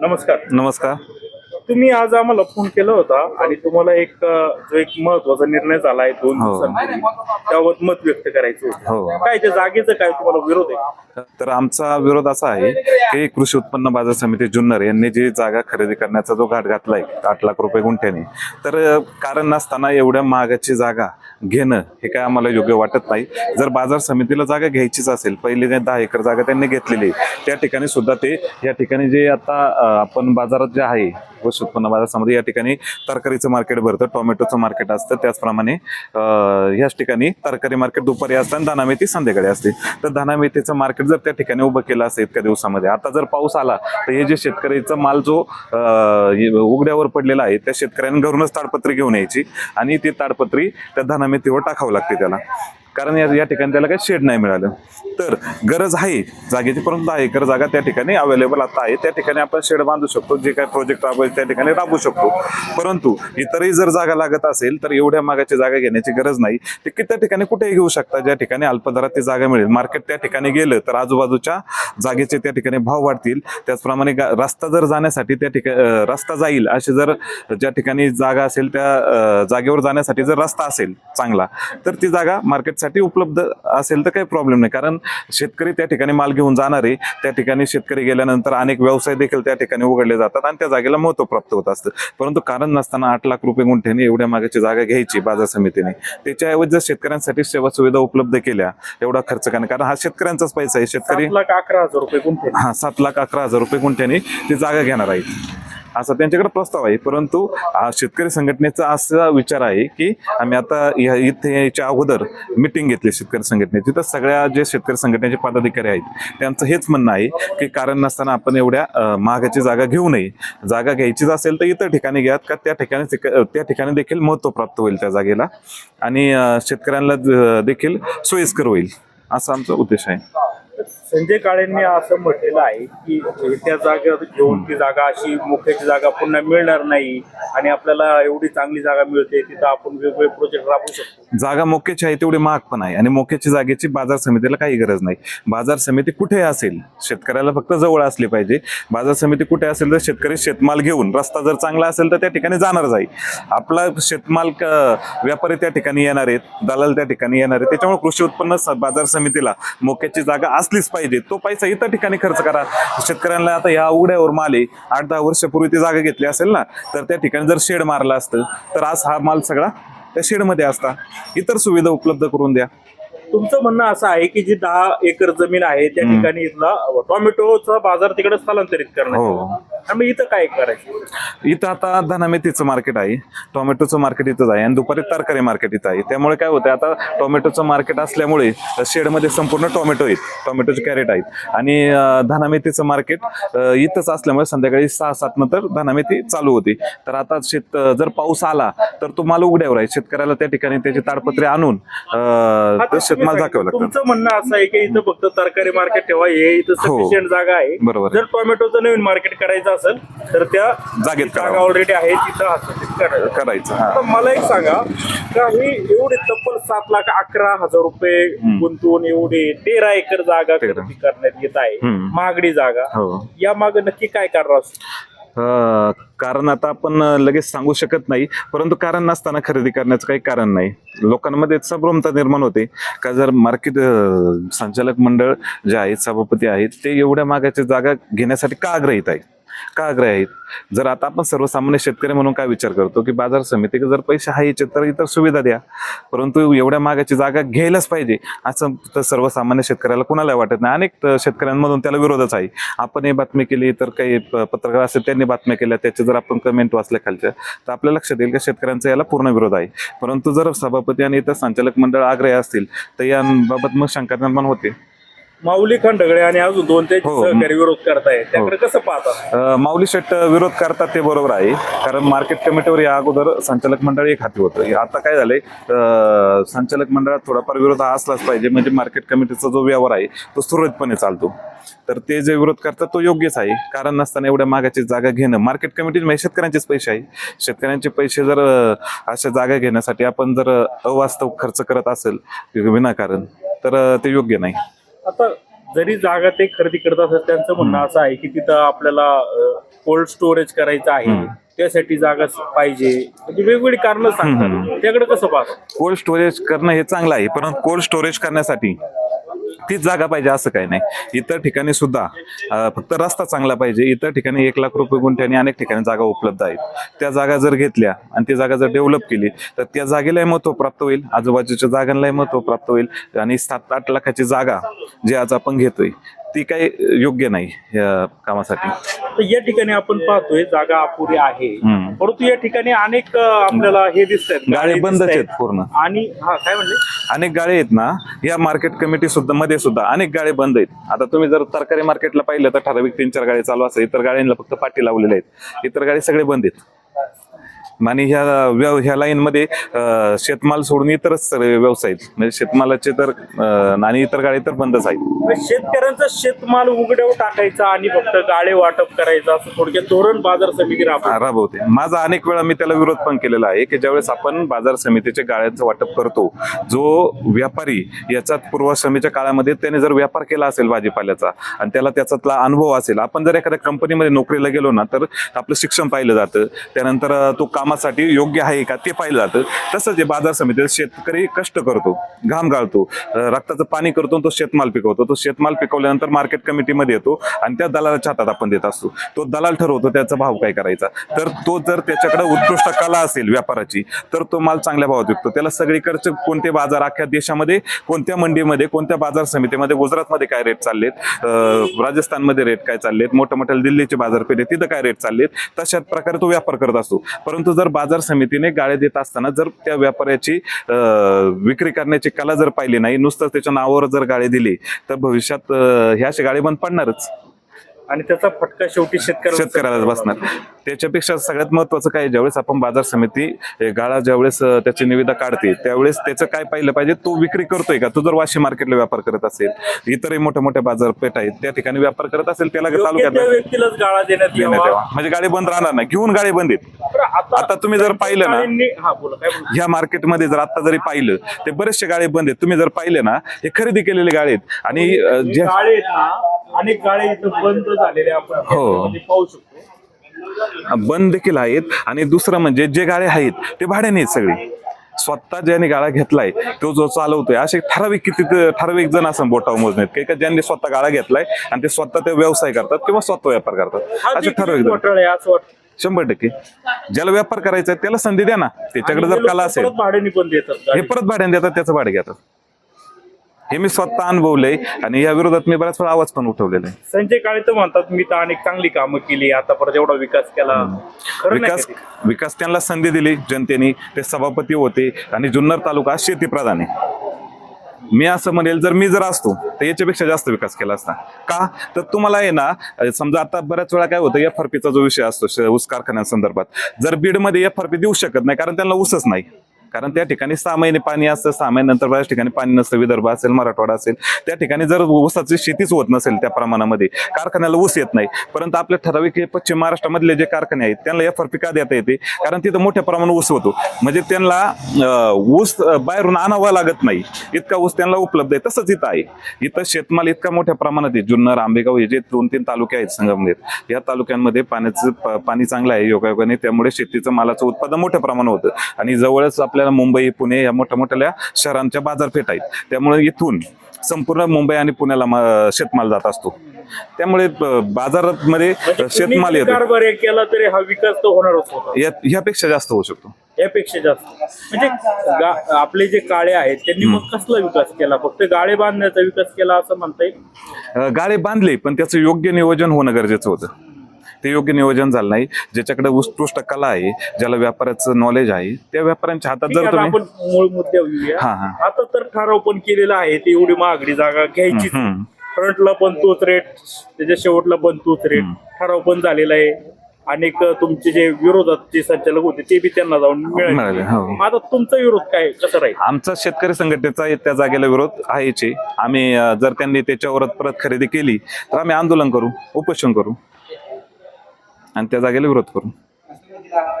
नमस्कार. नमस्कार. तुम्ही आज आम्हाला फोन केला होता आणि तुम्हाला एक जो एक महत्त्वाचा निर्णय झाला आहे दोन हो. दिवसांपूर्वी त्यावर मत व्यक्त करायचं हो. काय त्या जागेचं काय तुम्हाला विरोध आहे तर आमचा विरोध असा आहे की कृषी उत्पन्न बाजार समिती जुन्नर यांनी जी जागा खरेदी करण्याचा जो घाट घातलाय आठ लाख रुपये गुंठ्याने तर अ, कारण नसताना एवढ्या महागाची जागा घेणं हे काय आम्हाला योग्य वाटत नाही जर बाजार समितीला जागा घ्यायचीच असेल पहिली जे दहा एकर जागा त्यांनी घेतलेली आहे, त्या ठिकाणी सुद्धा ते या ठिकाणी जे आता अ, आपण बाजारात जे आहे कृषी उत्पन्न बाजार या ठिकाणी तरकारीचं मार्केट भरतं टोमॅटोचं मार्केट असतं. त्याचप्रमाणे याच ह्याच ठिकाणी तरकारी मार्केट दुपारी असतं आणि धनामेथी संध्याकाळी असते. तर धनामेथीचं मार्केट जर त्या ठिकाणी उभं केलं असतं इतक्या दिवसामध्ये आता जर पाऊस आला तर हे जे शेतकऱ्याचा माल जो उघड्यावर पडलेला आहे त्या शेतकऱ्यांनी घरूनच ताडपत्री घेऊन यायची आणि ती ताडपत्री त्या धनामेथीवर टाकावं लागते त्याला. कारण या या ठिकाणी त्याला काही शेड नाही मिळालं. तर गरज आहे जागेची परंतु आहे. एकर जागा त्या ठिकाणी अवेलेबल आता आहे. त्या ठिकाणी आपण शेड बांधू शकतो. जे काही प्रोजेक्ट राबवेल त्या ठिकाणी राबवू शकतो. परंतु इतरही जर जागा लागत असेल तर एवढ्या मागाची जागा घेण्याची गरज नाही. ते किती त्या ठिकाणी कुठेही घेऊ शकता. ज्या ठिकाणी अल्पदरात ती जागा मिळेल. मार्केट त्या ठिकाणी गेलं तर आजूबाजूच्या जागेचे त्या ठिकाणी भाव वाढतील. त्याचप्रमाणे रस्ता जर जाण्यासाठी त्या ठिकाणी रस्ता जाईल अशी जर ज्या ठिकाणी जागा असेल त्या जागेवर जाण्यासाठी जर रस्ता असेल चांगला तर ती जागा मार्केटसाठी उपलब्ध असेल तर काही प्रॉब्लेम नाही. कारण शेतकरी त्या ठिकाणी माल घेऊन जाणारे त्या ठिकाणी शेतकरी गेल्यानंतर अनेक व्यवसाय देखील त्या ठिकाणी उघडले जातात आणि त्या जागेला महत्त्व प्राप्त होत असतं. परंतु कारण नसताना आठ लाख रुपये गुंठ्याने एवढ्या मागाची जागा घ्यायची बाजार समितीने त्याच्याऐवजी जर शेतकऱ्यांसाठी सेवा सुविधा उपलब्ध केल्या एवढा खर्च करणे कारण हा शेतकऱ्यांचाच पैसा आहे. शेतकरी लाख अकरा हजार रुपये गुंठे. हा सात लाख अकरा हजार रुपये गुंठ्याने ती जागा घेणार आहेत. असा त्यांच्याकडे प्रस्ताव आहे परंतु शेतकरी संघटनेचा असा विचार आहे की आम्ही आता या- इथे याच्या अगोदर मिटिंग घेतली शेतकरी संघटनेची. तर सगळ्या जे शेतकरी संघटनेचे पदाधिकारी आहेत त्यांचं हेच म्हणणं आहे की कारण नसताना आपण एवढ्या महागाची जागा घेऊ नये. जागा घ्यायचीच असेल तर इतर ठिकाणी घ्यात का त्या ठिकाणी त्या ठिकाणी देखील महत्त्व प्राप्त होईल त्या जागेला. आणि शेतकऱ्यांना देखील सोयीस्कर होईल. असा आमचा उद्देश आहे. संजय काळेंनी असं म्हटलेलं आहे की त्या जागा घेऊन ती जागा अशी मुख्याची जागा पुन्हा मिळणार नाही आणि आपल्याला एवढी चांगली जागा मिळते तिथं आपण वेगवेगळे प्रोजेक्ट राबवू शकतो. जागा मोक्याची आहे तेवढी महाग पण आहे आणि मोक्याची जागेची बाजार समितीला काही गरज नाही. बाजार समिती कुठे असेल शेतकऱ्याला फक्त जवळ असली पाहिजे. बाजार समिती कुठे असेल तर शेतकरी शेतमाल घेऊन रस्ता जर चांगला असेल तर त्या ठिकाणी जाणार जाईल. आपला शेतमाल व्यापारी त्या ठिकाणी येणार आहेत दलाल त्या ठिकाणी येणार आहेत. त्याच्यामुळे कृषी उत्पन्न बाजार समितीला मोक्याची जागा असलीच पाहिजे. तो पैसा इतर ठिकाणी खर्च करा. शेतकऱ्यांना आता या उघड्यावर माल आहे आठ दहा वर्षापूर्वी ती जागा घेतली असेल ना तर त्या ठिकाणी जर शेड मारला असतं तर आज हा माल सगळा त्या शेडमध्ये असता. इतर सुविधा उपलब्ध करून द्या. तुमचं म्हणणं असं आहे की जी दहा एकर जमीन आहे त्या ठिकाणी इथला टोमॅटोचा बाजार तिकडे स्थलांतरित करण्यात हो. आणि मग इथं काय करायचं? इथं आता धनामेथीचं मार्केट आहे टोमॅटोचं मार्केट इथंच आहे आणि दुपारी तरकारी मार्केट इथं आहे. त्यामुळे काय होतं आता टोमॅटोचं मार्केट असल्यामुळे शेडमध्ये संपूर्ण टोमॅटो आहेत टोमॅटोचे कॅरेट आहेत. आणि धनामेथीचं मार्केट इथंच असल्यामुळे संध्याकाळी सहा सात नंतर धनामेथी चालू होती. तर आता शेत जर पाऊस आला तर तो माल उघड्यावर आहे. शेतकऱ्याला त्या ठिकाणी त्याची ताडपत्रे आणून शेतमाल लागतं. तुमचं म्हणणं असं आहे की इथं फक्त तरकारी मार्केट ठेवा हे इथं हो. सफिशियंट जागा आहे. बरोबर. जर टोमॅटोचं नवीन मार्केट करायचं असेल तर त्या जागेत जागा करावं. ऑलरेडी आहे तिथं हस्तक्षेप करायचं. करायचं. हा. आता मला एक सांगा का ही एवढी तब्बल सात लाख अकरा हजार रुपये गुंतवून एवढी तेरा एकर जागा तेरा. खरेदी करण्यात येत आहे हम्म. महागडी जागा. हो. या मागे नक्की काय कारण असतं? अं, कारण आता आपण अं, लगेच सांगू शकत नाही परंतु कारण नसताना खरेदी करण्याचं काही कारण नाही. लोकांमध्ये संभ्रमता निर्माण होते. का जर मार्केट संचालक मंडळ जे आहेत सभापती आहेत ते एवढ्या मागाच्या जागा घेण्यासाठी का आग्रहीत आहेत? का आग्रह आहेत? जर आता आपण सर्वसामान्य शेतकरी म्हणून काय विचार करतो की बाजार समितीकडे जर पैसे हायचे तर इतर सुविधा द्या. परंतु एवढ्या मागाची जागा घ्यायलाच पाहिजे. असं तर सर्वसामान्य शेतकऱ्याला कुणाला वाटत नाही. अनेक शेतकऱ्यांमधून त्याला विरोधच आहे. आपण हे बातमी केली तर काही प- पत्रकार असेल त्यांनी बातम्या केल्या. त्याचे जर आपण कमेंट वाचल्या खालच्या तर आपल्या लक्षात येईल की शेतकऱ्यांचा याला पूर्ण विरोध आहे. परंतु जर सभापती आणि इतर संचालक मंडळ आग्रही असतील तर याबाबत मग शंका निर्माण होते. माऊली खंडगळे आणि अजून दोन ते हो. सहकारी विरोध करताय. त्याकडे कसं पाहतात? अ, माऊली शेट विरोध करतात ते बरोबर आहे. कारण मार्केट कमिटीवर या अगोदर संचालक मंडळ एक हाती होतं. आता काय झालंय? अ, संचालक मंडळात थोडाफार विरोध हा असलाच पाहिजे. म्हणजे मार्केट कमिटीचा जो व्यवहार आहे तो सुरळीतपणे चालतो. तर ते जे विरोध करतात तो योग्यच आहे. कारण नसताना एवढ्या मागाची जागा घेणं मार्केट कमिटी म्हणजे शेतकऱ्यांचेच पैसे आहे. शेतकऱ्यांचे पैसे जर अ, अशा जागा घेण्यासाठी आपण जर अवास्तव खर्च करत असेल विनाकारण तर अ, ते योग्य नाही. आता जरी जागा ते खरेदी करत असत त्यांचं म्हणणं असं आहे की तिथं आपल्याला कोल्ड स्टोरेज करायचं आहे. त्यासाठी जागा पाहिजे. म्हणजे वेगवेगळी कारणं सांगतात. त्याकडे कसं पाहतात? कोल्ड स्टोरेज करणं हे चांगलं आहे परंतु कोल्ड स्टोरेज करण्यासाठी तीच जागा पाहिजे असं काही नाही. इतर ठिकाणी सुद्धा फक्त रस्ता चांगला पाहिजे. इतर ठिकाणी एक लाख रुपये गुंठ्याने अनेक ठिकाणी जागा उपलब्ध आहेत. त्या जागा जर घेतल्या आणि ती जागा जर डेव्हलप केली तर त्या जागेलाही महत्त्व प्राप्त होईल. आजूबाजूच्या जागांनाही महत्त्व प्राप्त होईल. आणि सात आठ लाखाची जागा जी आज आपण घेतोय ती काही योग्य नाही या कामासाठी. तर या ठिकाणी आपण पाहतोय जागा अपुरी आहे. परंतु या ठिकाणी अनेक आपल्याला हे दिसत आहेत गाळे बंदच आहेत पूर्ण. आणि हा काय म्हणले? अनेक गाळे आहेत ना या मार्केट कमिटी सुद्धा मध्ये सुद्धा अनेक गाळे बंद आहेत. आता तुम्ही जर तरकारी मार्केटला पाहिलं तर ठराविक तीन चार गाळे चालू असतात इतर गाड्यांना फक्त पाठी लावलेले आहेत. इतर गाळे सगळे बंद आहेत. आणि ह्या व्यव- ह्या लाईन मध्ये अं, शेतमाल सोडून इतरच व्यवसाय म्हणजे शेतमालाचे तर आणि इतर गाळे तर बंदच आहेत. म्हणजे शेतकऱ्यांचा शेतमाल उघड्यावर टाकायचा आणि फक्त गाळे वाटप करायचं असं थोडक्यात धोरण बाजार समिती राबवते. माझा अनेक वेळा मी त्याला विरोध पण केलेला आहे की ज्यावेळेस आपण बाजार समितीचे गाळ्यांचं वाटप करतो जो व्यापारी याचा पूर्वाश्रमीच्या काळामध्ये त्याने जर व्यापार केला असेल भाजीपाल्याचा आणि त्याला त्याच्यातला अनुभव असेल आपण जर एखाद्या कंपनीमध्ये नोकरीला गेलो ना तर आपलं शिक्षण पाहिलं जातं. त्यानंतर तो कामासाठी योग्य आहे का ते पाहिलं जातं. तसंच जे बाजार समितीत शेतकरी कष्ट करतो घाम गाळतो रक्ताचं पाणी करतो तो शेतमाल पिकवतो. तो शेतमाल पिकवल्यानंतर मार्केट कमिटीमध्ये येतो आणि त्या दलालाच्या हातात आपण देत असतो. तो दलाल ठरवतो त्याचा भाव काय करायचा. तर तो जर त्याच्याकडे उत्कृष्ट कला असेल व्यापाराची तर तो माल चांगल्या भावात विकतो. त्याला सगळीकडचे कोणते बाजार अख्ख्या देशामध्ये कोणत्या मंडीमध्ये कोणत्या बाजार समितीमध्ये गुजरातमध्ये काय रेट चाललेत राजस्थानमध्ये रेट काय चाललेत मोठ्या मोठ्या दिल्लीचे बाजारपेठ आहे तिथं काय रेट चाललेत तशाच प्रकारे तो व्यापार करत असतो. परंतु जर बाजार समितीने गाळे देत असताना जर त्या व्यापाऱ्याची विक्री करण्याची कला जर पाहिली नाही नुसतं त्याच्या नावावर जर गाळे दिली तर भविष्यात ह्या अशी गाळे बंद पडणारच. आणि त्याचा फटका शेवटी शेतकऱ्याला शेतकऱ्याला बसणार. त्याच्यापेक्षा सगळ्यात महत्वाचं काय ज्यावेळेस आपण बाजार समिती गाळा ज्यावेळेस त्याची निविदा काढते त्यावेळेस त्याचं काय पाहिलं पाहिजे तो विक्री करतोय का? तो जर वाशी मार्केटला व्यापार करत असेल इतरही मोठ्या मोठ्या बाजारपेठ आहेत त्या ठिकाणी व्यापार करत असेल त्याला तालुक्यात गाळा देण्यात यावा. म्हणजे गाडी बंद राहणार नाही. घेऊन गाडी बंद आता तुम्ही जर पाहिलं ना- ह्या मार्केटमध्ये जर आता जरी पाहिलं ते बरेचसे गाळे बंद आहेत. तुम्ही जर पाहिले ना हे खरेदी केलेले गाळे आहेत. आणि अ, जे जे गाळे आहेत ना अनेक गाळे इथं बंद झालेले आपण हो. पाहू शकतो. बंद देखील आहेत. आणि दुसरं म्हणजे जे गाळे आहेत ते भाड्याने आहेत सगळे. स्वतः ज्याने गाळा घेतलाय तो जो चालवतोय असे ठराविक किती ठराविक जण असं बोटावर मोजण्यात काही का ज्यांनी स्वतः गाळा घेतलाय आणि ते स्वतः ते व्यवसाय करतात किंवा स्वतः व्यापार करतात. असे ठराविक एक जण. घोटाळा आहे असं वाटतं. शंभर टक्के. ज्याला व्यापार करायचा आहे त्याला संधी द्या ना. त्याच्याकडे जर कला असेल. भाड्याने पण देतात हे गाडी. परत भाड्याने देतात त्याचं भाडे घेतात. हे मी स्वतः अनुभवलंय आणि या विरोधात मी बऱ्याच वेळा आवाज पण उठवलेला आहे. संजय काळे तर म्हणतात मी तर अनेक चांगली कामं केली आता परत एवढा विकास केला खरं नाही विकास का ते? विकास त्यांना संधी दिली जनतेने. ते सभापती होते आणि जुन्नर तालुका शेतीप्रधान आहे. मी असं म्हणेल जर मी जर असतो तर याच्यापेक्षा जास्त विकास केला असता. का? तर तुम्हाला आहे ना अं, समजा आता बऱ्याच वेळा काय होतं एफ आर पीचा जो विषय असतो श- ऊस कारखान्यांसंदर्भात जर बीडमध्ये एफ आर पी देऊ शकत नाही कारण त्यांना ऊसच नाही. कारण त्या ठिकाणी सहा महिने पाणी असतं सहा महिन्यानंतर बऱ्याच ठिकाणी पाणी नसतं विदर्भ असेल मराठवाडा असेल. त्या ठिकाणी जर ऊसाची शेतीच होत नसेल त्या प्रमाणामध्ये कारखान्याला ऊस येत नाही. परंतु आपल्या ठराविक हे पश्चिम महाराष्ट्रामधले जे कारखाने आहेत त्यांना एफ आर पी का देता येते? कारण तिथं मोठ्या प्रमाणात ऊस होतो. म्हणजे त्यांना ऊस बाहेरून आणावा लागत नाही. इतका ऊस त्यांना उपलब्ध आहे. तसंच इथं आहे. इथं शेतमाल इतका मोठ्या प्रमाणात आहे. जुन्नर आंबेगाव हे जे दोन तीन तालुके आहेत संगमनेर या तालुक्यांमध्ये पाण्याचं पाणी चांगलं आहे योगायोगाने. त्यामुळे शेतीचं मालाचं उत्पादन मोठ्या प्रमाणात होतं. आणि जवळच आपल्या आपल्याला मुंबई पुणे या मोठ्या मोठ्या शहरांच्या बाजारपेठ आहेत. त्यामुळे इथून संपूर्ण मुंबई आणि पुण्याला शेतमाल जात असतो. त्यामुळे बाजारामध्ये म्हणजे शेतमाल येतो. केला तरी हा विकास होता. या- ह्यापेक्षा जास्त होऊ शकतो. यापेक्षा जास्त. म्हणजे आपले जे काळे आहेत त्यांनी मग कसला विकास केला? फक्त गाळे बांधण्याचा विकास केला असं म्हणता येईल? गाळे बांधले पण त्याचं योग्य नियोजन होणं गरजेचं होतं. ते योग्य नियोजन झालं नाही. ज्याच्याकडे उत्कृष्ट कला आहे ज्याला व्यापाराचं नॉलेज आहे त्या व्यापाऱ्यांच्या हातात जर तुम्ही आपण मूळ मुद्द्यावर येऊया हा, हा. आता तर ठराव पण केलेला आहे ती एवढी महागडी जागा घ्यायची हम्म. फ्रंटला पण तोच रेट त्याच्या शेवटला पण तोच रेट ठराव पण झालेला आहे. अनेक तुमचे जे विरोधात जे संचालक होते ते बी त्यांना जाऊन मिळाले, मिळाले हो. आता तुमचा विरोध काय कसा राहील? आमचा शेतकरी संघटनेचा त्या जागेला विरोध आहेच आहे. आम्ही अ, जर त्यांनी त्याच्यावर परत खरेदी केली तर आम्ही आंदोलन करू उपोषण करू. आणि त्या जागेला विरोध करू.